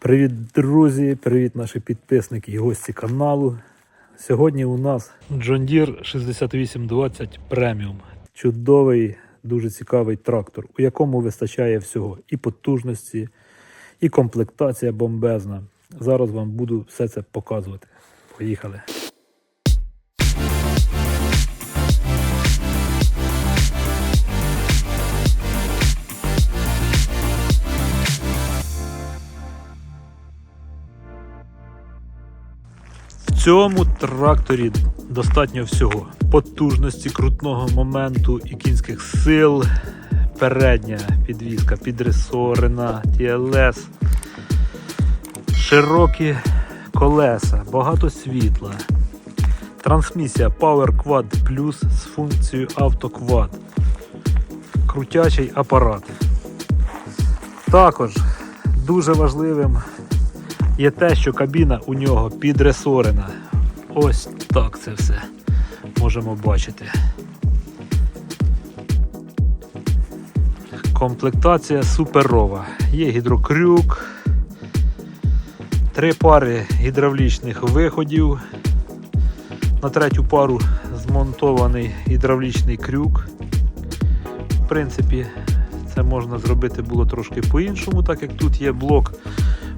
Привіт, друзі! Привіт, наші підписники і гості каналу. Сьогодні у нас John Deere 6820 Premium. Чудовий, дуже цікавий трактор, у якому вистачає всього і потужності, і комплектація бомбезна. Зараз вам буду все це показувати. Поїхали! Цьому тракторі достатньо всього: потужності, крутного моменту і кінських сил, передня підвізка, підресорена, TLS, широкі колеса, багато світла, трансмісія Power Quad Plus з функцією Auto Quad, крутячий апарат. Також дуже важливим є те, що кабіна у нього підресорена. Ось так це все можемо бачити. Комплектація суперова. Є гідрокрюк, три пари гідравлічних виходів. На третю пару змонтований гідравлічний крюк. В принципі, це можна зробити було трошки по-іншому, так як тут є блок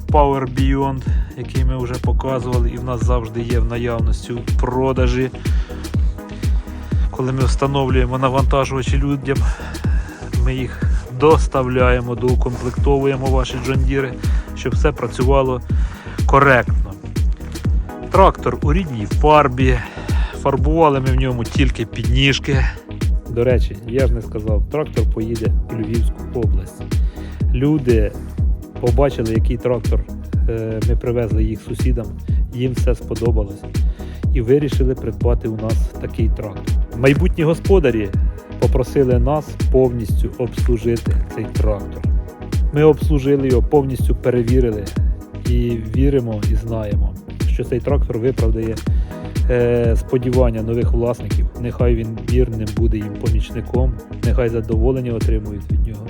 Power Beyond, який ми вже показували, і в нас завжди є в наявності в продажі. Коли ми встановлюємо навантажувачі людям, ми їх доставляємо, доукомплектовуємо ваші джондіри, щоб все працювало коректно. Трактор у рідній фарбі. Фарбували ми в ньому тільки підніжки. До речі, я ж не сказав, трактор поїде у Львівську область. Люди побачили, який трактор е, ми привезли їх сусідам, їм все сподобалось і вирішили придбати у нас такий трактор. Майбутні господарі попросили нас повністю обслужити цей трактор. Ми обслужили його, повністю перевірили і віримо і знаємо, що цей трактор виправдає е, сподівання нових власників. Нехай він вірним буде їм помічником, нехай задоволення отримують від нього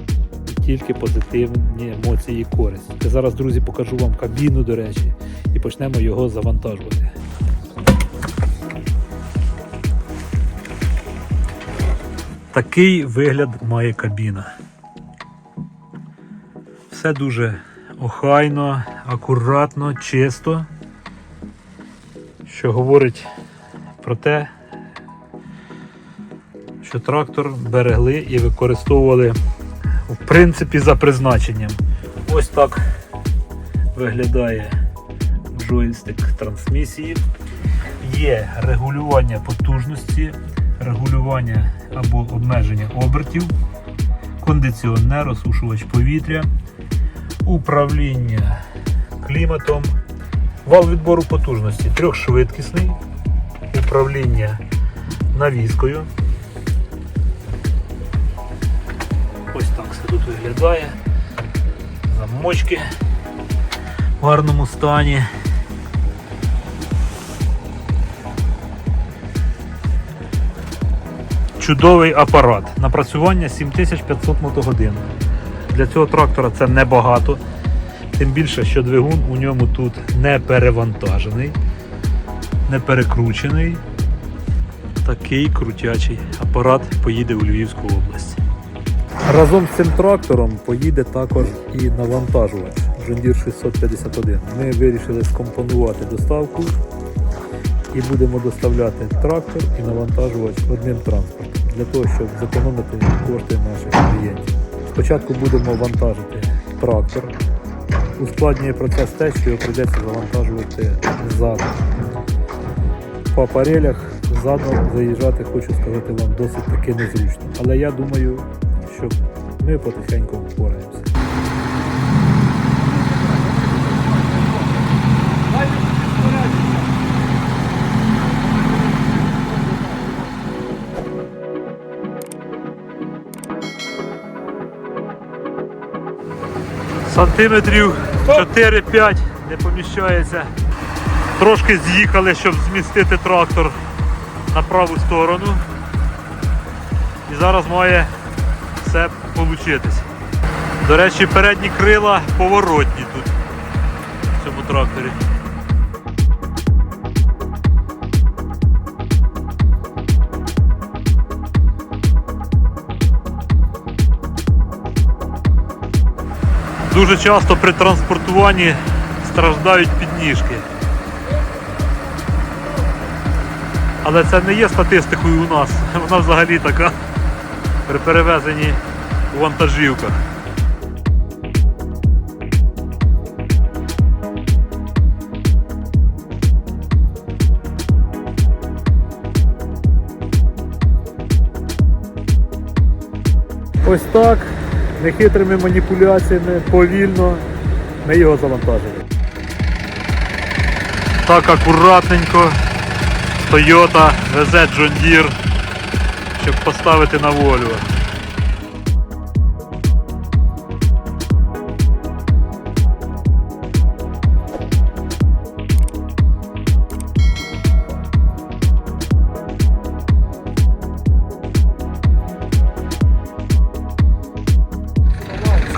тільки позитивні емоції і користь. Я зараз, друзі, покажу вам кабіну, до речі, і почнемо його завантажувати. Такий вигляд має кабіна. Все дуже охайно, акуратно, чисто, що говорить про те, що трактор берегли і використовували в принципі за призначенням. Ось так виглядає джойстик трансмісії. Є регулювання потужності, регулювання або обмеження обертів, кондиціонер, осушувач повітря, управління кліматом, вал відбору потужності трьохшвидкісний, управління навіскою. Ось так все тут виглядає. Замочки в гарному стані. Чудовий апарат. Напрацювання 7500 мотогодин. Для цього трактора це небагато. Тим більше, що двигун у ньому тут не перевантажений, не перекручений. Такий крутячий апарат поїде у Львівську область. Разом з цим трактором поїде також і навантажувач Deere 651. Ми вирішили скомпонувати доставку і будемо доставляти трактор і навантажувач одним транспортом для того, щоб зекономити кошти наших клієнтів. Спочатку будемо вантажити трактор. Ускладнює процес те, що його прийдеться завантажувати ззаду. По апарелях задом заїжджати, хочу сказати вам, досить таки незручно. Але я думаю, що ми потихеньку впораємося. Сантиметрів 4-5 не поміщається. Трошки з'їхали, щоб змістити трактор на праву сторону. І зараз має все получитись. До речі, передні крила поворотні тут. в цьому тракторі. Дуже часто при транспортуванні страждають підніжки. Але це не є статистикою у нас. Вона взагалі така при перевезенні у вантажівках. Ось так, нехитрими маніпуляціями, повільно ми його завантажили. Так акуратненько Toyota везе John Deere, щоб поставити на волю.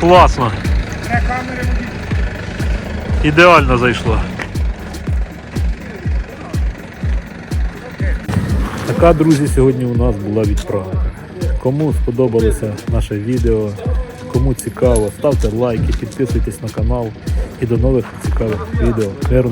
Класно. Ідеально зайшло. Така, друзі, сьогодні у нас була відправка. Кому сподобалося наше відео, кому цікаво, ставте лайки, підписуйтесь на канал і до нових цікавих відео. Миру.